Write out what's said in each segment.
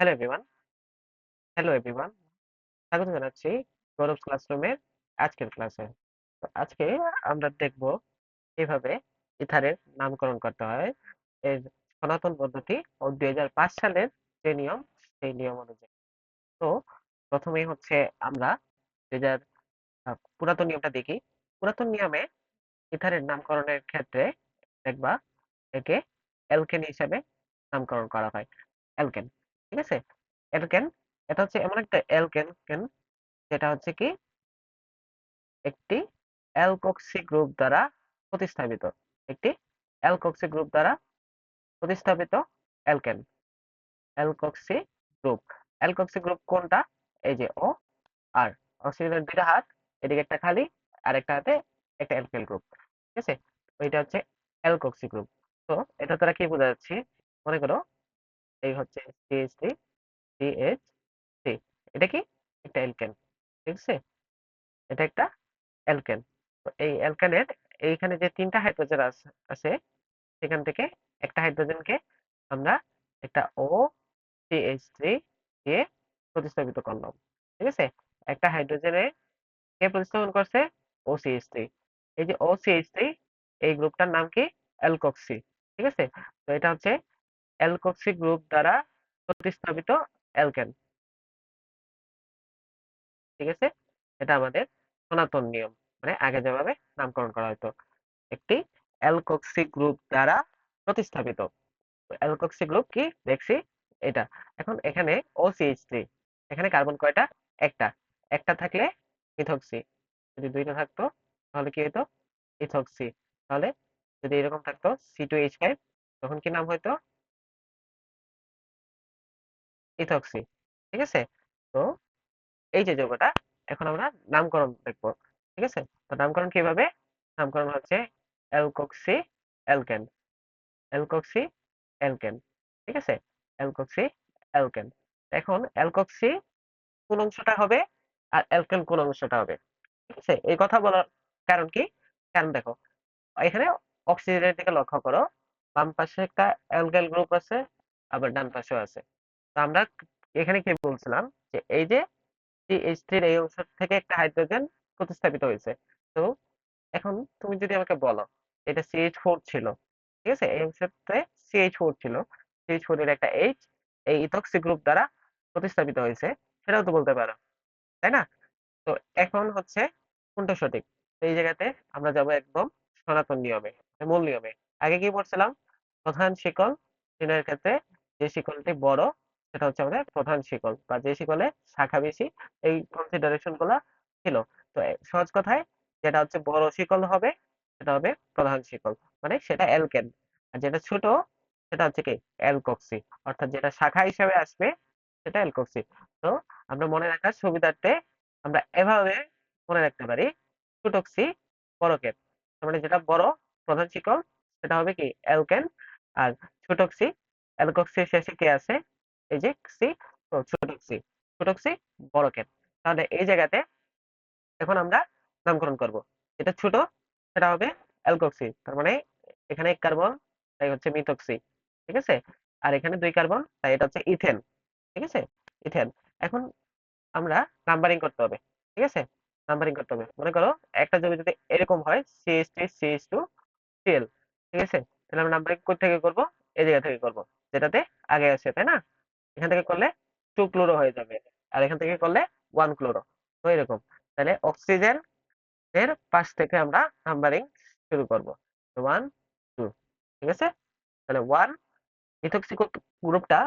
Hello everyone hello everyone স্বাগত জানাচ্ছি গৌরব ক্লাসরুমের আজকের ক্লাসে তো আজকে আমরা দেখব কীভাবে ইথারের নামকরণ করতে হয়। এর সনাতন পদ্ধতি ও দুই হাজার পাঁচ সালের যে নিয়ম, সেই নিয়ম অনুযায়ী। তো প্রথমেই হচ্ছে আমরা দুই পুরাতন নিয়মটা দেখি। পুরাতন নিয়মে ইথারের নামকরণের ক্ষেত্রে দেখবা একে অ্যালকেন হিসাবে নামকরণ করা হয়। অ্যালকেন। ঠিক আছে? অ্যালকেন এটা হচ্ছে এমন একটা অ্যালকেন কেন? যেটা হচ্ছে কি? একটি অ্যালকক্সি গ্রুপ দ্বারা প্রতিস্থাপিত। একটি অ্যালকক্সি গ্রুপ দ্বারা প্রতিস্থাপিত alkane alkoxy group alkoxy group কোনটা? এই যে ও আর অক্সিজেনের দুইটা হাত, এদিকে একটা খালি, আর একটা হাতে একটা অ্যালকেল গ্রুপ ঠিক আছে? ওইটা হচ্ছে অ্যালকক্সি গ্রুপ তো এটা দ্বারা কি বোঝা যাচ্ছে মনে করো এই হচ্ছে সিএইচ থ্রি সিএইচ থ্রি এটা কি? একটা অ্যালকেন ঠিক আছে? এটা একটা অ্যালকেন তো এই অ্যালকেনের এইখানে যে তিনটা হাইড্রোজেন আছে, সেখান থেকে একটা হাইড্রোজেনকে আমরা একটা ও সিএইচ থ্রি দিয়ে প্রতিস্থাপিত করলাম, ঠিক আছে? একটা হাইড্রোজেনে কে প্রতিস্থাপন করছে? ও সিএইচ থ্রি এই যে ও সিএইচ থ্রি এই গ্রুপটার নাম কি? অ্যালকক্সি ঠিক আছে? তো এটা হচ্ছে অ্যালকক্সি গ্রুপ দ্বারা প্রতিস্থাপিত অ্যালকেন ঠিক আছে? এটা আমাদের সনাতন নিয়ম। মানে আগে যেভাবে নামকরণ করা হতো একটি অ্যালকক্সি গ্রুপ দ্বারা প্রতিস্থাপিত। অ্যালকক্সি গ্রুপ কি? দেখছি এটা। এখন এখানে ওসিএইচ থ্রি এখানে কার্বন কয়টা? একটা। একটা থাকলে ইথক্সি যদি দুইটা থাকতো, তাহলে কি হতো ইথক্সি তাহলে যদি এরকম থাকতো সি টু এইচ ফাইভ তখন কি নাম হইতো? ইথক্সি, ঠিক আছে? তো এই যে যৌগটা, এখন আমরা নামকরণ দেখব, ঠিক আছে? তো নামকরণ কীভাবে? নামকরণ হচ্ছে অ্যালকক্সি অ্যালকেন অ্যালকক্সি অ্যালকেন, ঠিক আছে? Alkoxy alkane. এখন অ্যালকক্সি কোন অংশটা হবে আর অ্যালকেন কোন অংশটা হবে, ঠিক আছে? এই কথা বলার কারণ কি? কারণ দেখো, এখানে অক্সিজেনের দিকে লক্ষ্য করো, বাম পাশে একটা অ্যালকেল গ্রুপ আছে, আবার ডান পাশেও আছে। আমরা এখানে কি বলছিলাম যে এই যে সিএইচ3 এই অংশ থেকে একটা হাইড্রোজেন প্রতিস্থাপিত হয়েছে। তো এখন তুমি যদি আমাকে বলো, এটা CH4 ছিল, ঠিক আছে? এই অংশতে CH4 ছিল CH4 এর একটা এই ইথক্সি গ্রুপ দ্বারা প্রতিস্থাপিত হয়েছে, সেটাও তো বলতে পারো, তাই না? তো এখন হচ্ছে কোনটা সঠিক? এই জায়গাতে আমরা যাব একদম সনাতন নিয়মে মূল নিয়মে। আগে কি পড়ছিলাম? প্রধান শিকল ক্ষেত্রে যে শিকলটি বড় সেটা হচ্ছে আমাদের প্রধান শিকল বা যে শিকলে শাখা বেশি, এই কনসিডারেশনগুলা ছিল। তো সহজ কথায় যেটা হচ্ছে বড় শিকল হবে, সেটা হবে প্রধান শিকল। মানে সেটা অ্যালকেন আর যেটা ছোট, সেটা হচ্ছে কি? অ্যালকক্সি অর্থাৎ যেটা শাখা হিসেবে আসবে, সেটা অ্যালকক্সি তো আমরা মনে রাখার সুবিধার্থে আমরা এভাবে মনে রাখতে পারি, ছোটক্সি বড়কেন। মানে যেটা বড় প্রধান শিকল, সেটা হবে কি? অ্যালকেন আর ছোটক্সি অ্যালকক্সির শেষে কি আছে? এই যে সি ছোট বড় ক্যাপ তাহলে এই জায়গাতে এখন আমরা নামকরণ করব। এটা ছোট, সেটা হবে অ্যালকক্সি তার মানে এখানে এক কার্বন তাই হচ্ছে মিথক্সি ঠিক আছে? আর এখানে দুই কার্বন তাই এটা হচ্ছে ইথেন, ঠিক আছে? ইথেন। এখন আমরা নাম্বারিং করতে হবে, ঠিক আছে? নাম্বারিং করতে হবে। মনে করো একটা জমি যদি এরকম হয় CS three CS two CL ঠিক আছে? তাহলে আমরা নাম্বারিং কোথা থেকে করব? এই জায়গা থেকে করব, যেটাতে আগে আছে তাই না? এখান থেকে করলে টু ক্লোরো হয়ে যাবে। আর এখান থেকে করলে ওয়ান ক্লোরো তো এরকম। তাহলে অক্সিজেন এর পাশ থেকে আমরা নাম্বারিং শুরু করব। ওয়ান টু ঠিক আছে? তাহলে ওয়ান ইথক্সি গ্রুপটা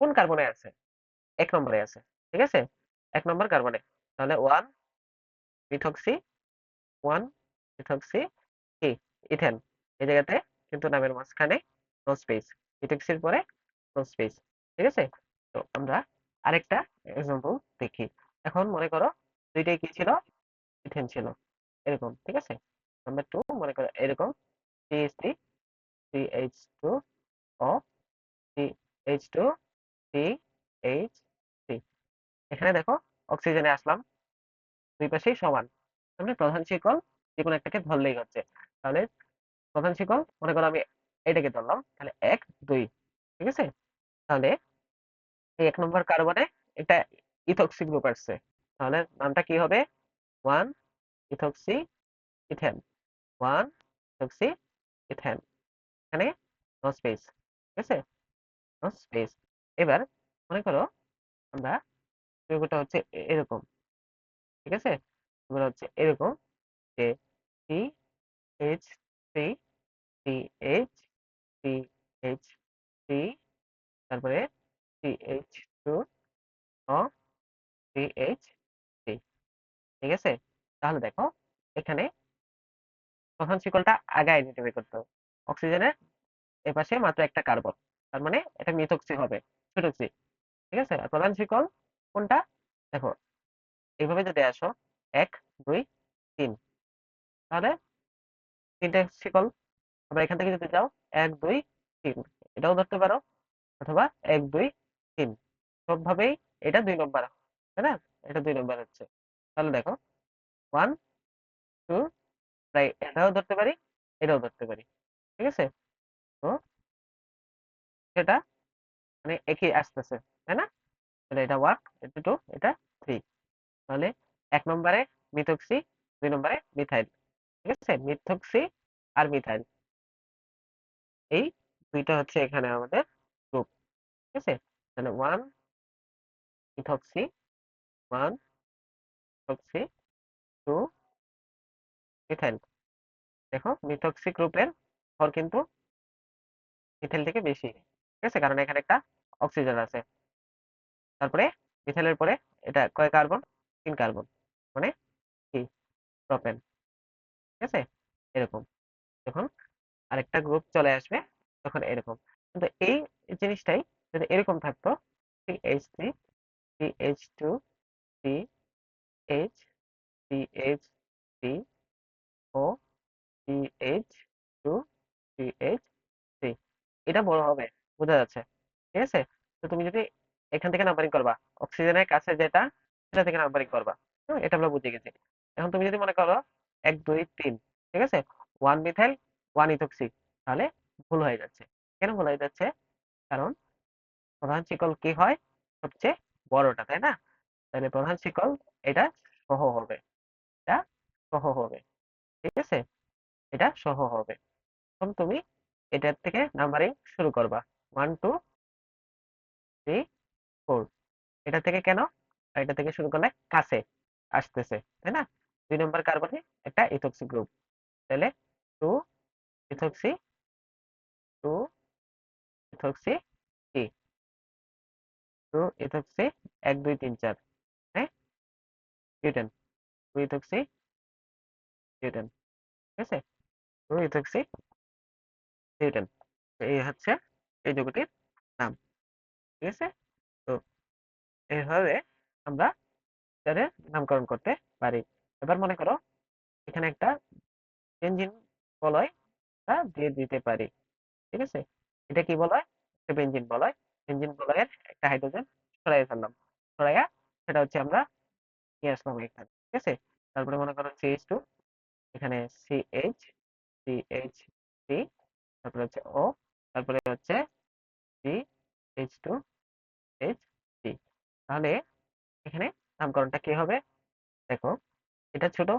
কোন কার্বনে আছে? এক নম্বরে আছে, ঠিক আছে? এক নম্বর কার্বনে তাহলে ওয়ান ইথক্সি ওয়ান ইথক্সি, কি? ইথেন। এই জায়গাতে কিন্তু নামের মাঝখানে নো স্পেস ইথক্সির পরে নো স্পেস ঠিক আছে? তো আমরা আরেকটা এক্সাম্পল দেখি। এখন মনে করো দুইটাই কি ছিল? ইথেন ছিল। এরকম, ঠিক আছে? নাম্বার টু মনে করো এরকম CH three CH two O CH two CH three এখানে দেখো অক্সিজেনে আসলাম। দুই পাশেই সমান। তাহলে প্রধান শিকল যে কোনো একটাকে ধরলেই হচ্ছে। তাহলে প্রধান শিকল, মনে করো আমি এটাকে ধরলাম, তাহলে এক, দুই, ঠিক আছে? তাহলে এক নম্বর কার্বনে একটা ইথক্সি গ্রুপ আসছে তাহলে নামটা কি হবে? One ethoxy ethane one ethoxy ethane এখানে নো স্পেস ঠিক আছে? নো স্পেস এবার মনে করো আমরা যৌগটা হচ্ছে এরকম, ঠিক আছে? এবার হচ্ছে এরকম যে C H three C H C H three তারপরে C H two O C H three ঠিক আছে? তাহলে দেখো, এখানে প্রধান শিকলটা আগে আইডেন্টিফাই করতে হবে। অক্সিজেনের এপাশে মাত্র একটা কার্বন, তার মানে এটা মিথক্সি হবে, ছোটক্সি, ঠিক আছে? আর প্রধান শিকল কোনটা? দেখো, এইভাবে যদি আসো, এক, দুই, তিন, তাহলে তিনটে শিকল আবার এখান থেকে যদি যাও, এক, দুই, তিন, এটাও ধরতে পারো, অথবা এক, দুই তিন। সবভাবেই এটা দুই নম্বর তাই না? এটা দুই নম্বর হচ্ছে। তাহলে দেখো ওয়ান টু তাই এটাও ধরতে পারি, এটাও ধরতে পারি, ঠিক আছে? তো সেটা মানে একই আসতেছে, তাই না? তাহলে এটা ওয়ান এটা টু এটা থ্রি তাহলে এক নম্বরে মিথক্সি, দুই নম্বরে মিথাইল, ঠিক আছে? মিথক্সি আর মিথাইল। এই দুইটা হচ্ছে এখানে আমাদের গ্রুপ ঠিক আছে? তাহলে one methoxy one methoxy two methyl দেখো মিথক্সি গ্রুপের ভর কিন্তু মিথাইল থেকে বেশি। ঠিক আছে? কারণ এখানে একটা অক্সিজেন আছে। তারপরে মিথাইলের পরে এটা কয় কার্বন তিন কার্বন মানে কি? প্রোপেন ঠিক আছে? এরকম। যখন আরেকটা গ্রুপ চলে আসবে, তখন এরকম। কিন্তু এই জিনিসটাই যদি এরকম থাকতো C H three C H two C H C H three O C H two C H three এটা বড় হবে বোঝা যাচ্ছে ঠিক আছে তো তুমি যদি এখান থেকে নাম্বারিং করবা অক্সিজেনের কাছে যেটা, সেটা থেকে নাম্বারিং করবা। এটা আমরা বুঝে গেছি। এখন তুমি যদি মনে করো এক, দুই, তিন, ঠিক আছে? ওয়ান মিথাইল ওয়ান ইথক্সি তাহলে ভুল হয়ে যাচ্ছে। কেন ভুল হয়ে যাচ্ছে? কারণ প্রধান শিকল কি হয়? সবচেয়ে বড়টা, তাই না? তাহলে প্রধান শিকল এটা সহ হবে। এটা সহ হবে। ঠিক আছে? এটা সহ হবে। তখন তুমি এটার থেকে নাম্বারিং শুরু করবা। ওয়ান টু থ্রি ফোর এটা থেকে কেন? এটা থেকে শুরু করলে কাছে আসতেছে, তাই না? দুই নম্বর কার্বনে একটা ইথক্সি গ্রুপ তাহলে টু ইথক্সি টু ইথক্সি কি টু ইথক্সি এক, দুই, তিন, চার হ্যাঁ? টু ইথক্সি ঠিক আছে? টু এই হচ্ছে এই যৌগটির নাম। ঠিক আছে? এইভাবে আমরা এটার নামকরণ করতে পারি। এবার মনে করো, এখানে একটা বেঞ্জিন বলয় দিয়ে দিতে পারি, ঠিক আছে? এটা কি বলয়? একটা বেঞ্জিন বলয়। বেঞ্জিন বলয়ের একটা হাইড্রোজেন সরাই ফেললাম। সরাইয়া সেটা হচ্ছে আমরা নিয়ে আসলাম এখানে, ঠিক আছে? তারপরে মনে করো সিএইচ টু এখানে সিএইচ সিএইচ থ্রি তারপরে হচ্ছে ও তারপরে হচ্ছে C H two H three তাহলে এখানে নামকরণটা কি হবে? দেখো, এটা ছোট,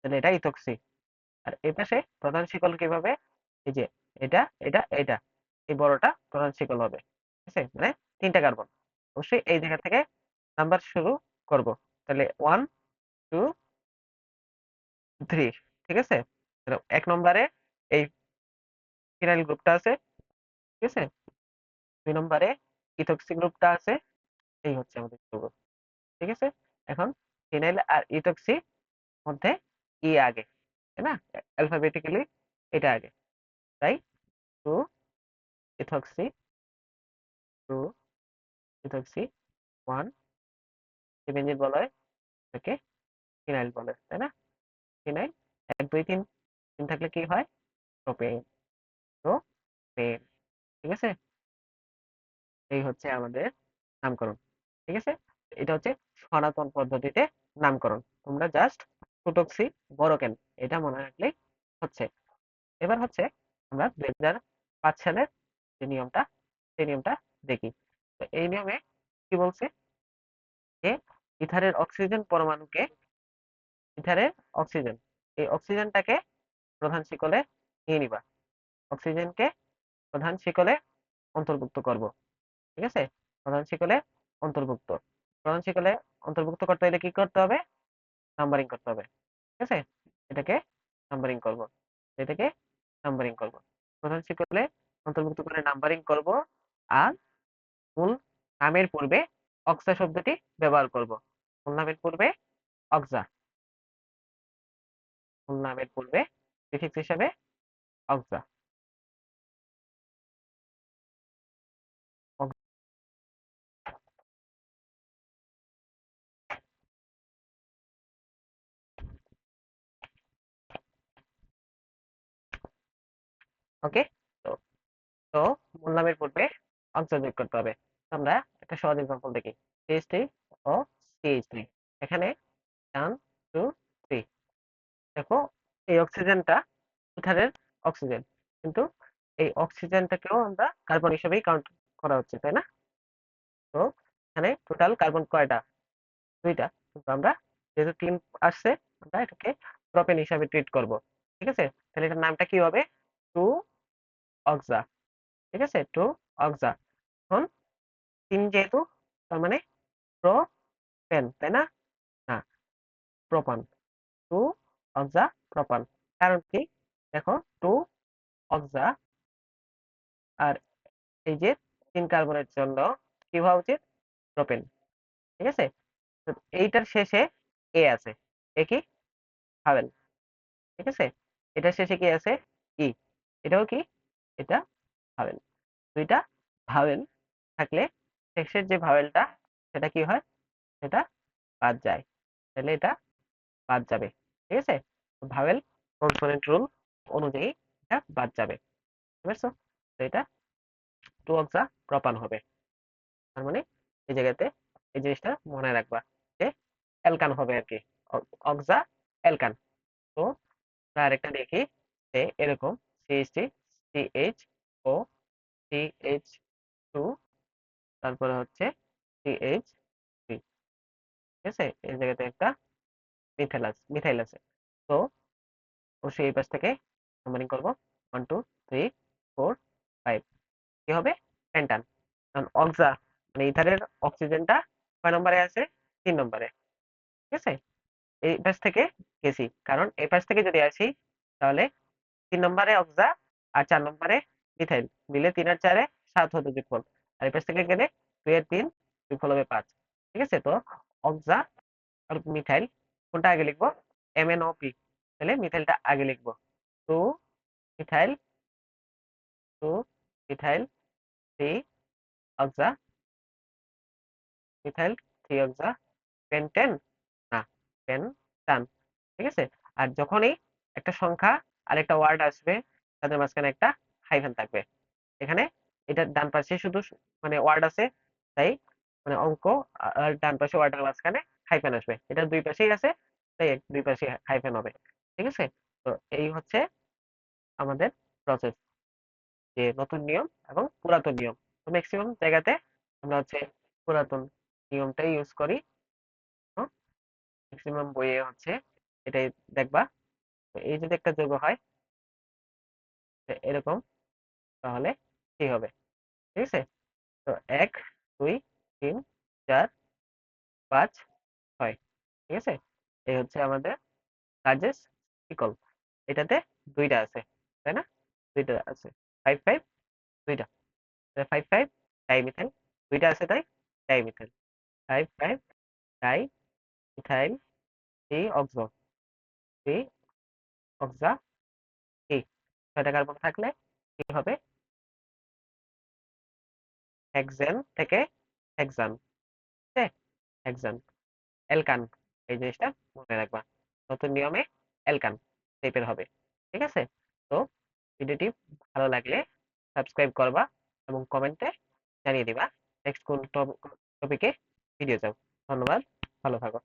তাহলে এটা ইথক্সি। আর এই পাশে প্রধান শিকল কীভাবে? এই যে, এটা এটা এটা। এই বড়টা প্রধান শিকল হবে, ঠিক আছে? মানে তিনটা কার্বন। অবশ্যই এই জায়গা থেকে নাম্বার শুরু করব। তাহলে ওয়ান টু থ্রি ঠিক আছে? তাহলে এক নম্বরে এই ফিনাইল গ্রুপটা আছে, ঠিক আছে? দুই নম্বরে ইথক্সি গ্রুপটা আছে, এই হচ্ছে আমাদের যৌগ ঠিক আছে? এখন ফিনাইল আর ইথক্সি মধ্যে ই আগে, তাই না? অ্যালফাবেটিক্যালি এটা আগে, তাই? Two ethoxy two ethoxy one benzene বলা হয় এটাকে ফিনাইল বলে তাই না? ফিনাইল এক, দুই, তিন তিন থাকলে কি হয়? প্রোপেন প্রোপেন ঠিক আছে? এই হচ্ছে আমাদের নামকরণ, ঠিক আছে? এটা হচ্ছে সনাতন পদ্ধতিতে নামকরণ। তোমরা জাস্ট ফুটক্সি বড় কেন? এটা মনে রাখলেই হচ্ছে। এবার হচ্ছে আমরা দুই হাজার পাঁচ সালের যে নিয়মটা, সেই নিয়মটা দেখি। তো এই নিয়মে কি বলছে? যে ইথারের অক্সিজেন পরমাণুকে, ইথারের অক্সিজেন, এই অক্সিজেনটাকে প্রধান শিকলে নিয়ে নিবা। অক্সিজেনকে প্রধান শিকলে অন্তর্ভুক্ত করব। ঠিক আছে? প্রধান শিকলে অন্তর্ভুক্ত। প্রধান অন্তর্ভুক্ত করতে হলে কি করতে হবে? নাম্বারিং করতে হবে। ঠিক আছে? এটাকে নাম্বারিং করব। এটাকে নাম্বারিং করব। প্রধান শিকলে অন্তর্ভুক্ত করে নাম্বারিং করব আর মূল নামের পূর্বে অক্সা শব্দটি ব্যবহার করব। মূল নামের পূর্বে অক্সা। মূল নামের পূর্বে প্রিফিক্স হিসাবে অক্সা। ওকে তো তো মূল নামের পূর্বে অক্সা যোগ করতে হবে। আমরা একটা সহজ এক্সাম্পল দেখি। CH three O CH three এখানে ওয়ান টু থ্রি দেখো, এই অক্সিজেনটা ইথারের অক্সিজেন কিন্তু এই অক্সিজেনটাকেও আমরা কার্বন হিসেবেই কাউন্ট করা হচ্ছে, তাই না? তো, এখানে টোটাল কার্বন কয়টা? দুইটা। কিন্তু আমরা যেহেতু তিন আসছে, আমরা এটাকে প্রোপেন হিসাবে ট্রিট করব। ঠিক আছে? তাহলে এটার নামটা কি হবে? Two oxa. ঠিক আছে? Two oxa. এখন তিন যেহেতু, তার মানে প্রোপেন, তাই না? না, প্রোপান। টু অক্সা, প্রোপান। কারণ কি? দেখো টু অক্সা আর এই যে তিন কার্বনের জন্য কি হওয়া উচিত? প্রোপেন। ঠিক আছে? এইটার শেষে এ আছে। এ কি? ভাবেল ঠিক আছে? এটার শেষে কি আছে? ই এটাও কি? এটা ভাবেল দুইটা ভাওয়েল থাকলে শেষের যে ভাওয়েলটা সেটা কি হয়? সেটা বাদ যায়। তাহলে এটা বাদ যাবে। ঠিক আছে? ভাওয়েল কনসোনেন্ট রুল অনুযায়ী এটা বাদ যাবে। বুঝতে পারছ? তো এটা টু অক্সা প্রপান হবে। তার মানে এই জায়গাতে এই জিনিসটা মনে রাখবা যে অ্যালকান হবে আর কি অক্সা অ্যালকান তো আরেকটা দেখি যে এরকম CHT CH O CH two, তারপরে হচ্ছে সিএইচ থ্রি ঠিক আছে? এই জায়গাতে একটা মিথাইল আছে মিথাইল আছে। তো, অবশ্যই এই পাশ থেকে নাম্বারিং করব। One two three four five কি হবে? পেন্টান কারণ অক্সা মানে ইথারের অক্সিজেনটা কয় নম্বরে আছে? তিন নম্বরে। ঠিক আছে? এই পাশ থেকে গেছি। কারণ এই পাশ থেকে যদি আসি, তাহলে তিন নম্বরে অক্সা আর চার নম্বরে মিথাইল মিলে তিন আর চারে সাত হতো যোগফল আর এই পাশ থেকে গেলে দুই এর তিন যোগফল হবে পাঁচ। ঠিক আছে? তো অক্সা আর মিথাইল কোনটা আগে লিখব? এম এন ও পি তাহলে মিথাইলটা আগে লিখব। Two methyl two methyl three oxa methyl three oxa pentene না পেন্টান ঠিক আছে? আর যখনই একটা সংখ্যা আর একটা ওয়ার্ড আসবে তাদের মাঝখানে একটা হাইফেন থাকবে। এখানে এটা ডান পাশে শুধু মানে ওয়ার্ড আছে, তাই মানে অঙ্ক আর ডান পাশে ওয়ার্ডের মাঝখানে হাইফেন আসবে। এটা দুই পাশেই আছে, তাই দুই পাশে হাইফেন হবে, ঠিক আছে? তো এই হচ্ছে আমাদের প্রসেস যে নতুন নিয়ম এবং পুরাতন নিয়ম। তো ম্যাক্সিমাম জায়গাতে আমরা হচ্ছে পুরাতন নিয়মটাই ইউজ করি। ম্যাক্সিমাম বইয়ে হচ্ছে এটাই দেখবা। এই যদি একটা যোগ হয় এরকম, তাহলে কি হবে? ঠিক আছে? তো এক, দুই, তিন, চার, পাঁচ, ছয়। ঠিক আছে? এই হচ্ছে আমাদের কাজেস ইকল এটাতে দুইটা আছে, তাই না? দুইটা আছে। ফাইভ ফাইভ দুইটা। ফাইভ ফাইভ ডাই মিথাইল দুইটা আছে তাই? Di methyl five five di methyl three oxo three oxa ছয়টা কার্বন থাকলে কি হবে? হেক্সেন থেকে হেক্সান হেক্সান এলকান এই জিনিসটা মনে রাখবা। নতুন নিয়মে এলকান টাইপের হবে, ঠিক আছে? তো ভিডিওটি ভালো লাগলে সাবস্ক্রাইব করবা এবং কমেন্টে জানিয়ে দিবা। নেক্সট কোন টপিকে ভিডিও চাও ধন্যবাদ, ভালো থাকো।